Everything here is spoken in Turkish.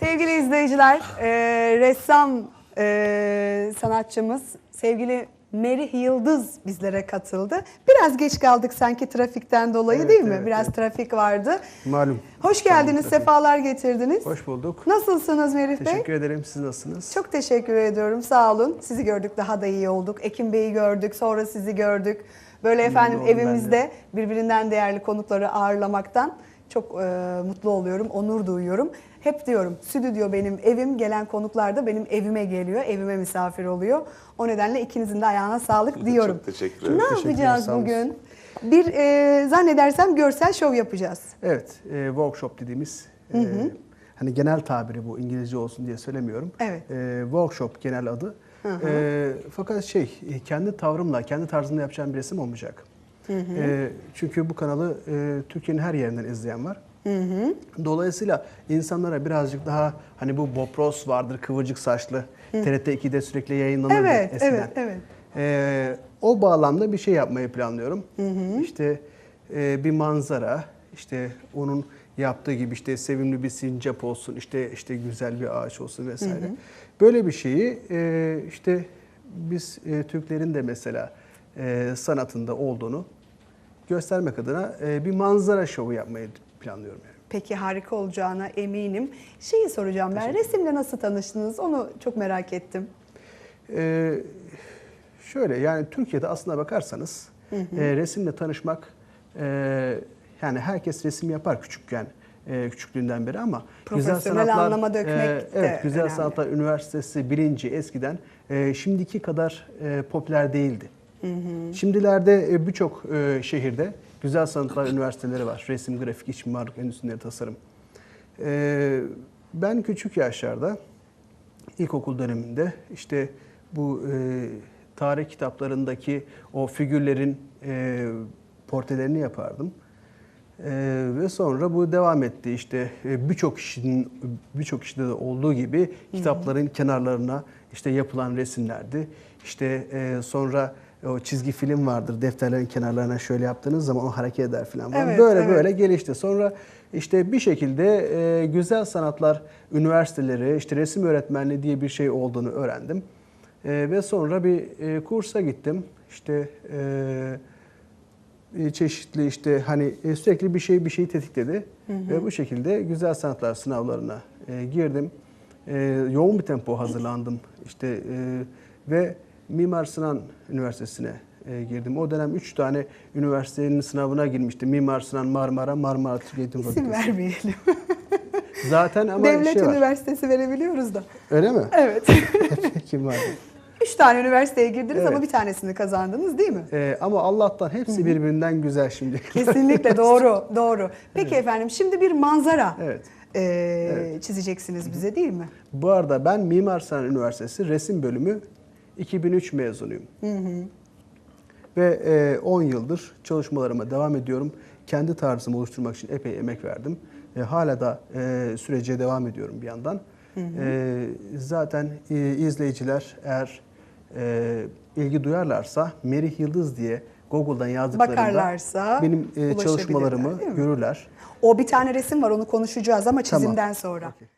Sevgili izleyiciler, e, ressam e, sanatçımız sevgili Merih Yıldız bizlere katıldı. Biraz geç kaldık sanki trafikten dolayı Evet, değil mi? evet, Biraz evet. trafik vardı. Malum. Hoş geldiniz, Trafik. sefalar getirdiniz. Hoş bulduk. Nasılsınız Merih Bey? Teşekkür ederim. Siz nasılsınız? Çok teşekkür ediyorum. Sağ olun. Sizi gördük daha da iyi olduk. Ekim Bey'i gördük, sonra sizi gördük. Böyle efendim evimizde birbirinden değerli konukları ağırlamaktan çok e, mutlu oluyorum, onur duyuyorum. Hep diyorum stüdyo benim evim, gelen konuklar da benim evime geliyor, evime misafir oluyor. O nedenle ikinizin de ayağına sağlık diyorum. Çok teşekkür Ne ederim. Teşekkürler, yapacağız bugün? Bir e, zannedersem görsel şov yapacağız. Evet, e, workshop dediğimiz e, hani genel tabiri bu İngilizce olsun diye söylemiyorum. Evet. E, workshop genel adı. E, fakat şey e, kendi tavrımla, kendi tarzımla yapacağım bir resim olmayacak. E, çünkü bu kanalı e, Türkiye'nin her yerinden izleyen var. Dolayısıyla insanlara birazcık daha hani bu Bob Ross vardır kıvırcık saçlı. TRT 2'de sürekli yayınlanırdı Evet, eskiden. evet, evet. Ee, o bağlamda bir şey yapmayı planlıyorum. İşte e, bir manzara, işte onun yaptığı gibi işte sevimli bir sincap olsun, işte işte güzel bir ağaç olsun vesaire. Böyle bir şeyi e, işte biz e, Türklerin de mesela e, sanatında olduğunu göstermek adına e, bir manzara şovu yapmayı planlıyorum. Yani. Peki harika olacağına eminim. Şeyi soracağım ben, resimle nasıl tanıştınız onu çok merak ettim. Ee, şöyle yani Türkiye'de aslına bakarsanız e, resimle tanışmak e, yani herkes resim yapar küçükken e, küçüklüğünden beri ama Profesyonel anlama dökmek de evet Güzel önemli. Sanatlar Üniversitesi bilinci eskiden e, şimdiki kadar e, popüler değildi. Şimdilerde e, birçok e, şehirde Güzel Sanatlar Üniversiteleri var. Resim, grafik, iç mimarlık, endüstri, tasarım. E, ben küçük yaşlarda ilkokul döneminde işte bu tarih kitaplarındaki o figürlerin portrelerini yapardım. Ve sonra bu devam etti işte birçok kişinin birçok kişide de olduğu gibi kitapların kenarlarına işte yapılan resimlerdi. İşte e, sonra o çizgi film vardır defterlerin kenarlarına şöyle yaptığınız zaman o hareket eder falan. Evet, böyle evet. böyle gelişti. Sonra işte bir şekilde e, güzel sanatlar üniversiteleri, işte resim öğretmenliği diye bir şey olduğunu öğrendim. E, ve sonra bir e, kursa gittim. İşte e, çeşitli işte hani e, sürekli bir şey bir şeyi tetikledi. Ve bu şekilde güzel sanatlar sınavlarına e, girdim. E, yoğun bir tempo hazırlandım. İşte e, ve Mimar Sinan Üniversitesi'ne e, girdim. O dönem üç tane üniversitenin sınavına girmiştim. Mimar Sinan, Marmara, Marmara Türk Eğitim İsim Fakültesi. vermeyelim. Zaten ama Devlet şey var. Üniversitesi verebiliyoruz da. Öyle mi? Evet. Kim var? Üç tane üniversiteye girdiniz ama Evet. bir tanesini kazandınız değil mi? E, ama Allah'tan hepsi birbirinden güzel şimdi. Kesinlikle doğru, doğru. Peki efendim şimdi bir manzara Evet. e, çizeceksiniz bize değil mi? Bu arada ben Mimar Sinan Üniversitesi resim bölümü 2003 mezunuyum. Ve e, 10 yıldır çalışmalarıma devam ediyorum. Kendi tarzımı oluşturmak için epey emek verdim. E, hala da e, sürece devam ediyorum bir yandan. E, zaten e, izleyiciler eğer e, ilgi duyarlarsa Merih Yıldız diye Google'dan yazdıklarında Bakarlarsa benim e, çalışmalarımı görürler. O bir tane resim var onu konuşacağız ama Tamam. çizimden sonra. Okey.